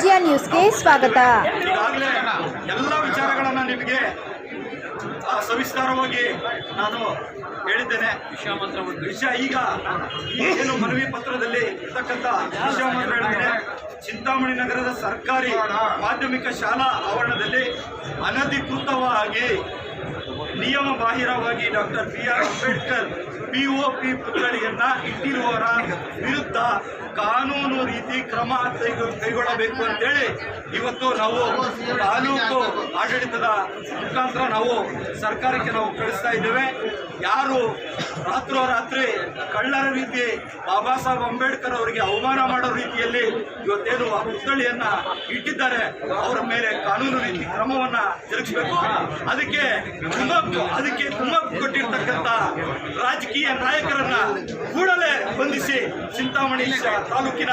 ವಿಜಯ ನ್ಯೂಸ್ಗೆ ಸ್ವಾಗತ. ಎಲ್ಲ ವಿಚಾರಗಳನ್ನು ನಿಮಗೆ ಸವಿಸ್ತಾರವಾಗಿ ನಾನು ಹೇಳಿದ್ದೇನೆ. ವಿಷಯ ಈಗ ಏನು ಮನವಿ ಪತ್ರದಲ್ಲಿ ಇರ್ತಕ್ಕಂಥ ವಿಷಯ ಮಾತ್ರ ಹೇಳಿದ್ದೇನೆ ಚಿಂತಾಮಣಿ ನಗರದ ಸರ್ಕಾರಿ ಮಾಧ್ಯಮಿಕ ಶಾಲಾ ಆವರಣದಲ್ಲಿ ಅನಧಿಕೃತವಾಗಿ ನಿಯಮ ಬಾಹಿರವಾಗಿ doctor B R Ambedkar P O P ಪುತ್ಥಳಿಯನ್ನ ಇಟ್ಟಿರುವವರ ವಿರುದ್ಧ ಕಾನೂನು ರೀತಿ ಕ್ರಮ ಕೈಗೊಳ್ಳ- ಕೈಗೊಳ್ಳಬೇಕು ಅಂತೇಳಿ ಇವತ್ತು ನಾವು ತಾಲೂಕು ಆಡಳಿತದ ಮುಖಾಂತರ ನಾವು ಸರ್ಕಾರಕ್ಕೆ ನಾವು ಕಳಿಸ್ತಾ ಇದ್ದೇವೆ. ಯಾರು ರಾತ್ರೋರಾತ್ರಿ ಕಳ್ಳರ ರೀತಿ ಬಾಬಾ ಸಾಹೇಬ್ ಅಂಬೇಡ್ಕರ್ ಅವರಿಗೆ ಅವಮಾನ ಮಾಡೋ ರೀತಿಯಲ್ಲಿ ಇವತ್ತೇನು ಆ ಪುತ್ಥಳಿಯನ್ನ ಇಟ್ಟಿದ್ದಾರೆ, ಅವರ ಮೇಲೆ ಕಾನೂನು ರೀತಿ ಕ್ರಮವನ್ನ ಜರುಗಿಸಬೇಕು. ಅದಕ್ಕೆ ಅದಕ್ಕೆ ಕುಮ್ಮಕ್ಕು ಕೊಟ್ಟಿರ್ತಕ್ಕಂಥ ರಾಜಕೀಯ ನಾಯಕರನ್ನ ಕೂಡಲೇ ಬಂಧಿಸಿ ಚಿಂತಾಮಣಿ ತಾಲೂಕಿನ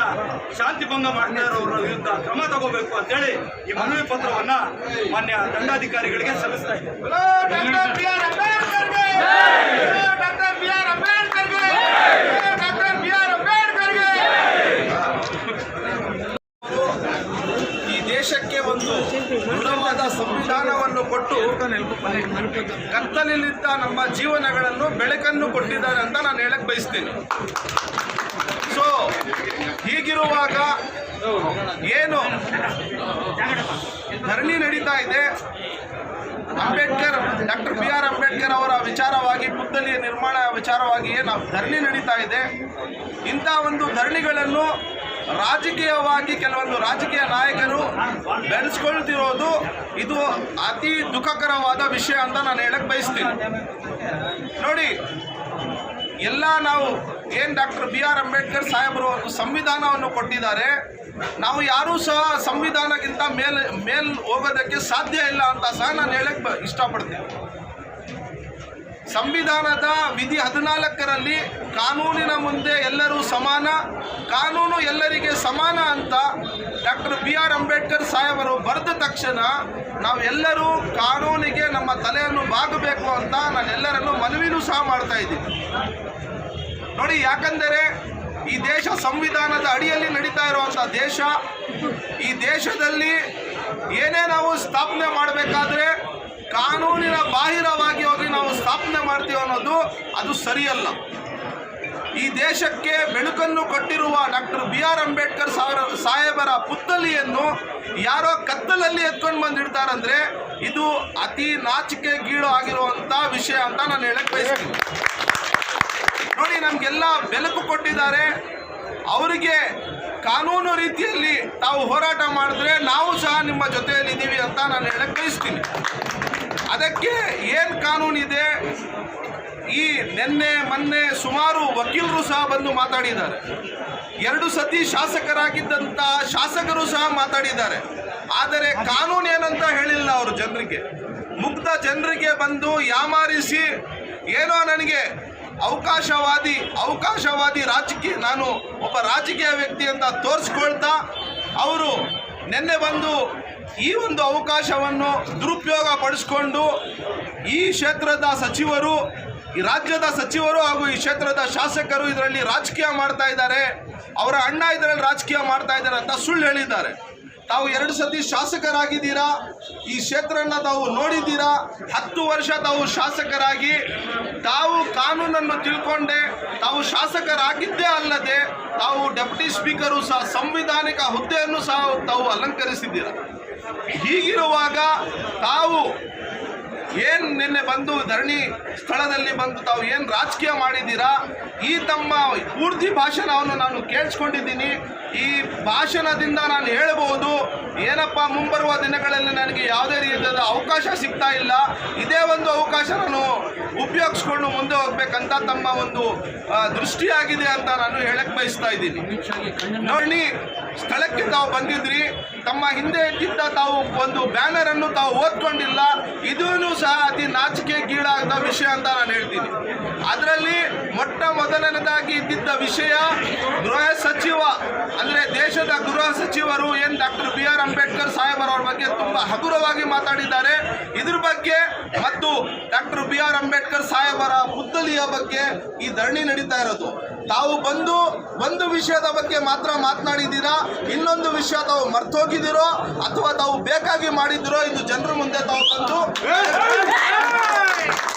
ಶಾಂತಿ ಭಂಗ ಮಾಡ್ತಾ ಇರೋರ ವಿರುದ್ಧ ಕ್ರಮ ತಗೋಬೇಕು ಅಂತೇಳಿ ಈ ಮನವಿ ಪತ್ರವನ್ನ ಮಾನ್ಯ ದಂಡಾಧಿಕಾರಿಗಳಿಗೆ ಸಲ್ಲಿಸ್ತಾ ಡಾಕ್ಟರ್ ಬಿ ಆರ್ ಅಂಬೇಡ್ಕರ್ಗೆ ಡಾಕ್ಟರ್ ಬಿ ಆರ್ ಅಂಬೇಡ್ಕರ್ಗೆ ಡಾಕ್ಟರ್ ಬಿ ಆರ್ ಅಂಬೇಡ್ಕರ್ಗೆ ಈ ದೇಶಕ್ಕೆ ಒಂದು ದೃಢವಾದ ಸಂವಿಧಾನವನ್ನು ಕೊಟ್ಟು ಕತ್ತಲಿನಿಂದ ನಮ್ಮ ಜೀವನಗಳನ್ನು ಬೆಳಕನ್ನು ಕೊಟ್ಟಿದ್ದಾರೆ ಅಂತ ನಾನು ಹೇಳಕ್ ಬಯಸ್ತೀನಿ. ಸೊ ಹೀಗಿರುವಾಗ ಏನು ಧರಣಿ ನಡೀತಾ ಇದೆ. Ambedkar, doctor B R Ambedkar ಅವರ ವಿಚಾರವಾಗಿ ಪುತ್ಥಳಿಯ ನಿರ್ಮಾಣ ವಿಚಾರವಾಗಿ ಏನು ಧರಣಿ ನಡೀತಾ ಇದೆ. ಇಂಥ ಒಂದು ಧರಣಿಗಳನ್ನು ರಾಜಕೀಯವಾಗಿ ಕೆಲವೊಂದು ರಾಜಕೀಯ ನಾಯಕರು ಬೆಳೆಸ್ಕೊಳ್ತಿರೋದು ಇದು ಅತಿ ದುಃಖಕರವಾದ ವಿಷಯ ಅಂತ ನಾನು ಹೇಳಕ್ ಬಯಸ್ತೀನಿ. ನೋಡಿ, ಎಲ್ಲ ನಾವು ಏನು ಡಾಕ್ಟರ್ ಬಿ ಆರ್ ಅಂಬೇಡ್ಕರ್ ಸಾಹೇಬರು ಒಂದು ಸಂವಿಧಾನವನ್ನು ಕೊಟ್ಟಿದ್ದಾರೆ. ನಾವು ಯಾರೂ ಸಹ ಸಂವಿಧಾನಕ್ಕಿಂತ ಮೇಲ್ ಮೇಲ್ ಹೋಗೋದಕ್ಕೆ ಸಾಧ್ಯ ಇಲ್ಲ ಅಂತ ಸಹ ನಾನು ಹೇಳಕ್ಕೆ ಇಷ್ಟಪಡ್ತೀನಿ. ಸಂವಿಧಾನದ ವಿಧಿ ಹದಿನಾಲ್ಕರಲ್ಲಿ ಕಾನೂನಿನ ಮುಂದೆ ಎಲ್ಲರೂ ಸಮಾನ, ಕಾನೂನು ಎಲ್ಲರಿಗೆ ಸಮಾನ ಅಂತ ಡಾಕ್ಟರ್ ಬಿ ಆರ್ ಅಂಬೇಡ್ಕರ್ ಸಾಹೇಬರು ಬರೆದ ತಕ್ಷಣ ನಾವೆಲ್ಲರೂ ಕಾನೂನಿಗೆ ನಮ್ಮ ತಲೆಯನ್ನು ಬಾಗಬೇಕು ಅಂತ ನಾನೆಲ್ಲರನ್ನು ಮನವಿನೂ ಸಹ ಮಾಡ್ತಾ ಇದ್ದೀನಿ. ನೋಡಿ, ಯಾಕಂದರೆ ಈ ದೇಶ ಸಂವಿಧಾನದ ಅಡಿಯಲ್ಲಿ ನಡೀತಾ ಇರುವಂಥ ದೇಶ, ಈ ದೇಶದಲ್ಲಿ ಏನೇ ನಾವು ಸ್ಥಾಪನೆ ಮಾಡಬೇಕಾದ್ರೆ ಕಾನೂನಿನ ಬಾಹಿರವಾಗಿ ಹೋಗಿ ನಾವು ಸ್ಥಾಪನೆ ಮಾಡ್ತೀವಿ ಅನ್ನೋದು ಅದು ಸರಿಯಲ್ಲ. ಈ ದೇಶಕ್ಕೆ ಬೆಳಕನ್ನು ಕೊಟ್ಟಿರುವ ಡಾಕ್ಟರ್ ಬಿ ಆರ್ ಅಂಬೇಡ್ಕರ್ ಸಾವಿರ, ಸಾಹೇಬರ ಪುತ್ತಲಿಯನ್ನು ಯಾರೋ ಕತ್ತಲಲ್ಲಿ ಎತ್ಕೊಂಡು ಬಂದಿಡ್ತಾರಂದ್ರೆ ಇದು ಅತಿ ನಾಚಿಕೆ ಗೀಳು ಆಗಿರುವಂಥ ವಿಷಯ ಅಂತ ನಾನು ಹೇಳಕ್ ಬಯಸ್ತೀನಿ. ನೋಡಿ, ನಮಗೆಲ್ಲ ಬೆಳಕು ಕೊಟ್ಟಿದ್ದಾರೆ. ಅವರಿಗೆ ಕಾನೂನು ರೀತಿಯಲ್ಲಿ ತಾವು ಹೋರಾಟ ಮಾಡಿದ್ರೆ ನಾವು ಸಹ ನಿಮ್ಮ ಜೊತೆಯಲ್ಲಿ ಇದ್ದೀವಿ ಅಂತ ನಾನು ಹೇಳಕ್ ಬಯಸ್ತೀನಿ. ಅದಕ್ಕೆ ಏನು ಕಾನೂನಿದೆ ಈ ನಿನ್ನೆ, ಮೊನ್ನೆ ಸುಮಾರು ವಕೀಲರು ಸಹ ಬಂದು ಮಾತಾಡಿದ್ದಾರೆ. ಎರಡು ಸತಿ ಶಾಸಕರಾಗಿದ್ದಂಥ ಶಾಸಕರು ಸಹ ಮಾತಾಡಿದ್ದಾರೆ. ಆದರೆ ಕಾನೂನು ಏನಂತ ಹೇಳಿಲ್ಲ ಅವರು ಜನರಿಗೆ. ಮುಗ್ಧ ಜನರಿಗೆ ಬಂದು ಯಾಮಾರಿಸಿ, ಏನೋ ನನಗೆ ಅವಕಾಶವಾದಿ ಅವಕಾಶವಾದಿ ರಾಜಕೀಯ, ನಾನು ಒಬ್ಬ ರಾಜಕೀಯ ವ್ಯಕ್ತಿ ಅಂತ ತೋರಿಸ್ಕೊಳ್ತಾ, ಅವರು ನಿನ್ನೆ ಬಂದು ಈ ಒಂದು ಅವಕಾಶವನ್ನು ದುರುಪಯೋಗ ಪಡಿಸ್ಕೊಂಡು ಈ ಕ್ಷೇತ್ರದ ಸಚಿವರು, ಈ ರಾಜ್ಯದ ಸಚಿವರು ಹಾಗೂ ಈ ಕ್ಷೇತ್ರದ ಶಾಸಕರು ಇದರಲ್ಲಿ ರಾಜಕೀಯ ಮಾಡ್ತಾ ಇದ್ದಾರೆ. ಅವರ ಅಣ್ಣ ಇದರಲ್ಲಿ ರಾಜಕೀಯ ಮಾಡ್ತಾ ಇದ್ದಾರೆ ಅಂತ ಸುಳ್ಳು ಹೇಳಿದ್ದಾರೆ. ತಾವು ಎರಡು ಸತಿ ಶಾಸಕರಾಗಿದ್ದೀರಾ? ಈ ಕ್ಷೇತ್ರನ ತಾವು ನೋಡಿದ್ದೀರಾ? ಹತ್ತು ವರ್ಷ ತಾವು ಶಾಸಕರಾಗಿ, ತಾವು ಕಾನೂನನ್ನು ತಿಳ್ಕೊಂಡೆ, ತಾವು ಶಾಸಕರಾಗಿದ್ದೇ ಅಲ್ಲದೆ ತಾವು ಡೆಪ್ಯೂಟಿ ಸ್ಪೀಕರು ಸಹ, ಸಂವಿಧಾನಿಕ ಹುದ್ದೆಯನ್ನು ಸಹ ತಾವು ಅಲಂಕರಿಸಿದ್ದೀರಾ? ಹೀಗಿರುವಾಗ ತಾವು ಏನು ನಿನ್ನೆ ಬಂದು ಧರಣಿ ಸ್ಥಳದಲ್ಲಿ ಬಂದು ತಾವು ಏನು ರಾಜಕೀಯ ಮಾಡಿದ್ದೀರಾ? ಈ ತಮ್ಮ ಪೂರ್ತಿ ಭಾಷಣವನ್ನು ನಾನು ಕೇಳಿಸ್ಕೊಂಡಿದ್ದೀನಿ. ಈ ಭಾಷಣದಿಂದ ನಾನು ಹೇಳಬಹುದು ಏನಪ್ಪ ಮುಂಬರುವ ದಿನಗಳಲ್ಲಿ ನನಗೆ ಯಾವುದೇ ರೀತಿಯಾದ ಅವಕಾಶ ಸಿಗ್ತಾ ಇಲ್ಲ. ಇದೇ ಒಂದು ಅವಕಾಶ ನಾನು ಉಪಯೋಗಿಸ್ಕೊಂಡು ಮುಂದೆ ಹೋಗ್ಬೇಕಂತ ತಮ್ಮ ಒಂದು ದೃಷ್ಟಿಯಾಗಿದೆ ಅಂತ ನಾನು ಹೇಳಕ್ ಬಯಸ್ತಾ ಇದ್ದೀನಿ. ನೋಡಿ ಸ್ಥಳಕ್ಕೆ ತಾವು ಬಂದಿದ್ರಿ, ತಮ್ಮ ಹಿಂದೆ ಇದ್ದಿದ್ದ ತಾವು ಒಂದು ಬ್ಯಾನರ್ ಅನ್ನು ತಾವು ಓದ್ಕೊಂಡಿಲ್ಲ ಇದೂ ಸಹ ಅತಿ ನಾಚಿಕೆ ಗೀಡಾದ ವಿಷಯ ಅಂತ ನಾನು ಹೇಳ್ತೀನಿ. ಅದರಲ್ಲಿ ಮೊಟ್ಟ ಮೊದಲನೇದಾಗಿ ಇದ್ದಿದ್ದ ವಿಷಯ ಗೃಹ ಸಚಿವ, ಅಂದ್ರೆ ದೇಶದ ಗೃಹ ಸಚಿವರು ಏನ್ ಡಾಕ್ಟರ್ ಬಿ ಆರ್ ಅಂಬೇಡ್ಕರ್ ಸಾಹೇಬರವ್ರ ಬಗ್ಗೆ ತುಂಬಾ ಹಗುರವಾಗಿ ಮಾತಾಡಿದ್ದಾರೆ, ಇದ್ರ ಬಗ್ಗೆ ಮತ್ತು ಡಾಕ್ಟರ್ ಬಿ ಆರ್ ಅಂಬೇಡ್ಕರ್ ಸಾಹೇಬರ ಮುದ್ದಲಿಯ ಬಗ್ಗೆ ಈ ಧರಣಿ ನಡೀತಾ ಇರೋದು. ತಾವು ಬಂದು ಒಂದು ವಿಷಯದ ಬಗ್ಗೆ ಮಾತ್ರ ಮಾತನಾಡಿದ್ದೀರಾ? ಇನ್ನೊಂದು ವಿಷಯ ತಾವು ಮರ್ತೋಗಿದ್ದೀರೋ? ಅಥವಾ ತಾವು ಬೇಕಾಗಿ ಮಾಡಿದ್ದೀರೋ? ಇದು ಜನರ ಮುಂದೆ ತಾವು ಬಂದು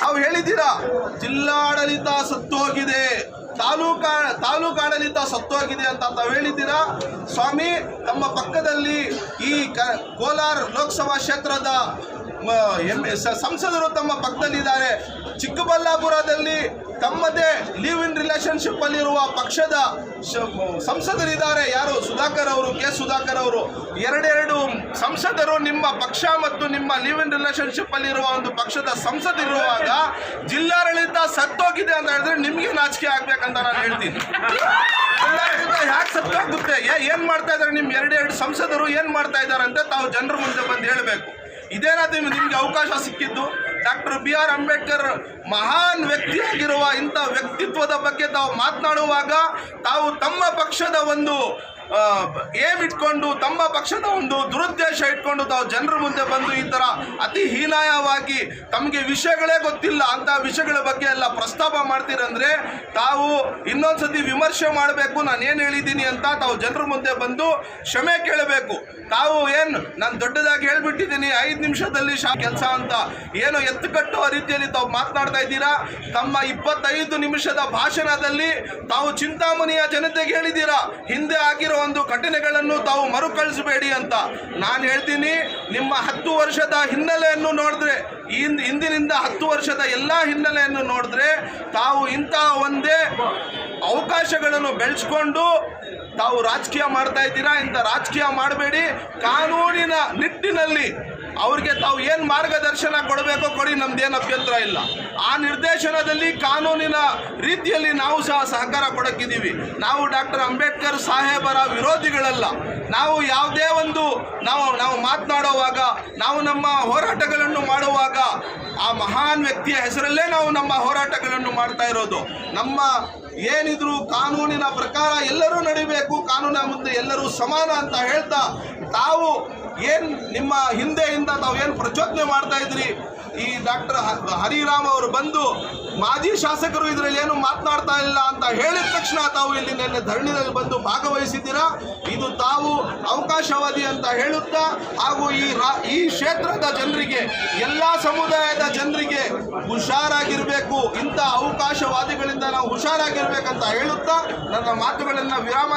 ತಾವು ಹೇಳಿದ್ದೀರಾ? ಜಿಲ್ಲಾಡಳಿತ ಸತ್ತೋಗಿದೆ. ತಾಲೂಕಾ ತಾಲೂಕಾಡಳಿತ ಸತ್ತು ಸತ್ತೋಗಿದೆ ಅಂತ ತಾವು ಹೇಳಿದ್ದೀರಾ? ಸ್ವಾಮಿ ತಮ್ಮ ಪಕ್ಕದಲ್ಲಿ ಈ ಕೋಲಾರ ಲೋಕಸಭಾ ಕ್ಷೇತ್ರದ ಎಂ ಸಂಸದರು ತಮ್ಮ ಪಕ್ಕದಲ್ಲಿದ್ದಾರೆ. ಚಿಕ್ಕಬಳ್ಳಾಪುರದಲ್ಲಿ ತಮ್ಮದೇ ಲಿವ್ ಇನ್ ರಿಲೇಶನ್ಶಿಪ್ ಅಲ್ಲಿರುವ ಪಕ್ಷದ ಸಂಸದರಿದ್ದಾರೆ. ಯಾರು? ಸುಧಾಕರ್ ಅವರು, ಕೆ. ಸುಧಾಕರ್ ಅವರು. ಎರಡೆರಡು ಸಂಸದರು ನಿಮ್ಮ ಪಕ್ಷ ಮತ್ತು ನಿಮ್ಮ ಲಿವ್ ಇನ್ ರಿಲೇಶನ್ಶಿಪ್ ಅಲ್ಲಿರುವ ಒಂದು ಪಕ್ಷದ ಸಂಸದರಿರುವಾಗ ಜಿಲ್ಲಾಡಳಿತ ಸತ್ತೋಗಿದೆ ಅಂತ ಹೇಳಿದ್ರೆ ನಿಮ್ಗೆ ನಾಚಿಕೆ ಆಗ್ಬೇಕಂತ ನಾನು ಹೇಳ್ತೀನಿ. ಯಾಕೆ ಸತ್ತೋಗುತ್ತೆ? ಏನ್ ಮಾಡ್ತಾ ಇದ್ದಾರೆ? ನಿಮ್ ಎರಡೆರಡು ಸಂಸದರು ಏನ್ ಮಾಡ್ತಾ ಇದ್ದಾರೆ ಅಂತ ತಾವು ಜನರ ಮುಂದೆ ಬಂದು ಹೇಳಬೇಕು. ಇದೇನಾದ್ರು ನಿಮಗೆ ಅವಕಾಶ ಸಿಕ್ಕಿದ್ದು? ಡಾಕ್ಟರ್ ಬಿ ಆರ್ ಅಂಬೇಡ್ಕರ್ ಮಹಾನ್ ವ್ಯಕ್ತಿಯಾಗಿರುವ ಇಂಥ ವ್ಯಕ್ತಿತ್ವದ ಬಗ್ಗೆ ತಾವು ಮಾತನಾಡುವಾಗ ತಾವು ತಮ್ಮ ಪಕ್ಷದ ಒಂದು ಆ, ಏಮ್ ಇಟ್ಕೊಂಡು ತಮ್ಮ ಪಕ್ಷದ ಒಂದು ದುರುದ್ದೇಶ ಇಟ್ಕೊಂಡು ತಾವು ಜನರ ಮುಂದೆ ಬಂದು ಈ ಥರ ಅತಿ ಹೀನಾಯವಾಗಿ ತಮಗೆ ವಿಷಯಗಳೇ ಗೊತ್ತಿಲ್ಲ ಅಂತ ವಿಷಯಗಳ ಬಗ್ಗೆ ಎಲ್ಲ ಪ್ರಸ್ತಾಪ ಮಾಡ್ತೀರಂದ್ರೆ ತಾವು ಇನ್ನೊಂದ್ಸತಿ ವಿಮರ್ಶೆ ಮಾಡಬೇಕು ನಾನು ಏನು ಹೇಳಿದ್ದೀನಿ ಅಂತ ತಾವು ಜನರ ಮುಂದೆ ಬಂದು ಕ್ಷಮೆ ಕೇಳಬೇಕು. ತಾವು ಏನು ನಾನು ದೊಡ್ಡದಾಗಿ ಹೇಳ್ಬಿಟ್ಟಿದ್ದೀನಿ ಐದು ನಿಮಿಷದಲ್ಲಿ ಶಾ ಕೆಲಸ ಅಂತ ಏನು ಎತ್ತು ಕಟ್ಟುವ ರೀತಿಯಲ್ಲಿ ತಾವು ಮಾತನಾಡ್ತಾ ಇದ್ದೀರಾ? ತಮ್ಮ ಇಪ್ಪತ್ತೈದು ನಿಮಿಷದ ಭಾಷಣದಲ್ಲಿ ತಾವು ಚಿಂತಾಮಣಿಯ ಜನತೆಗೆ ಹೇಳಿದ್ದೀರಾ? ಹಿಂದೆ ಆಗಿರೋ ಒಂದು ಘಟನೆಗಳನ್ನು ತಾವು ಮರುಕಳಿಸಬೇಡಿ ಅಂತ ನಾನು ಹೇಳ್ತೀನಿ. ನಿಮ್ಮ ಹತ್ತು ವರ್ಷದ ಹಿನ್ನೆಲೆಯನ್ನು ನೋಡಿದ್ರೆ ಇಂದ ಇಂದಿನಿಂದ ಹತ್ತು ವರ್ಷದ ಎಲ್ಲ ಹಿನ್ನೆಲೆಯನ್ನು ನೋಡಿದ್ರೆ, ತಾವು ಇಂತಹ ಒಂದೇ ಅವಕಾಶಗಳನ್ನು ಬೆಳೆಸ್ಕೊಂಡು ತಾವು ರಾಜಕೀಯ ಮಾಡ್ತಾ ಇದ್ದೀರಾ? ಇಂಥ ರಾಜಕೀಯ ಮಾಡಬೇಡಿ. ಕಾನೂನಿನ ನಿಟ್ಟಿನಲ್ಲಿ ಅವ್ರಿಗೆ ತಾವು ಏನು ಮಾರ್ಗದರ್ಶನ ಕೊಡಬೇಕೋ ಕೊಡಿ ನಮ್ದೇನು ಅಭ್ಯಂತರ ಇಲ್ಲ. ಆ ನಿರ್ದೇಶನದಲ್ಲಿ ಕಾನೂನಿನ ರೀತಿಯಲ್ಲಿ ನಾವು ಸಹ ಸಹಕಾರ ಕೊಡಕ್ಕಿದ್ದೀವಿ ನಾವು ಡಾಕ್ಟರ್ ಅಂಬೇಡ್ಕರ್ ಸಾಹೇಬರ ವಿರೋಧಿಗಳಲ್ಲ. ನಾವು ಯಾವುದೇ ಒಂದು ನಾವು ನಾವು ಮಾತನಾಡುವಾಗ, ನಾವು ನಮ್ಮ ಹೋರಾಟಗಳನ್ನು ಮಾಡುವಾಗ ಆ ಮಹಾನ್ ವ್ಯಕ್ತಿಯ ಹೆಸರಲ್ಲೇ ನಾವು ನಮ್ಮ ಹೋರಾಟಗಳನ್ನು ಮಾಡ್ತಾ ಇರೋದು. ನಮ್ಮ ಏನಿದ್ರು ಕಾನೂನಿನ ಪ್ರಕಾರ ಎಲ್ಲರೂ ನಡಿಬೇಕು, ಕಾನೂನ ಮುಂದೆ ಎಲ್ಲರೂ ಸಮಾನ ಅಂತ ಹೇಳ್ತಾ ತಾವು ಏನು ನಿಮ್ಮ ಹಿಂದೆಯಿಂದ ತಾವು ಏನು ಪ್ರಚೋದನೆ ಮಾಡ್ತಾ ಇದ್ರಿ? ಈ ಡಾಕ್ಟರ್ ಹರಿರಾಮ್ ಅವರು ಬಂದು ಮಾಜಿ ಶಾಸಕರು ಇದರಲ್ಲಿ ಏನು ಮಾತನಾಡ್ತಾ ಇಲ್ಲ ಅಂತ ಹೇಳಿದ ತಕ್ಷಣ ತಾವು ಇಲ್ಲಿ ನಿನ್ನೆ ಧರಣಿನಲ್ಲಿ ಬಂದು ಭಾಗವಹಿಸಿದ್ದೀರಾ? ಇದು ತಾವು ಅವಕಾಶವಾದಿ ಅಂತ ಹೇಳುತ್ತಾ? ಹಾಗೂ ಈ ಈ ಕ್ಷೇತ್ರದ ಜನರಿಗೆ, ಎಲ್ಲ ಸಮುದಾಯದ ಜನರಿಗೆ ಹುಷಾರಾಗಿರಬೇಕು. ಇಂಥ ಅವಕಾಶವಾದಿಗಳಿಂದ ನಾವು ಹುಷಾರಾಗಿರ್ಬೇಕಂತ ಹೇಳುತ್ತಾ? ನನ್ನ ಮಾತುಗಳನ್ನು ವಿರಾಮ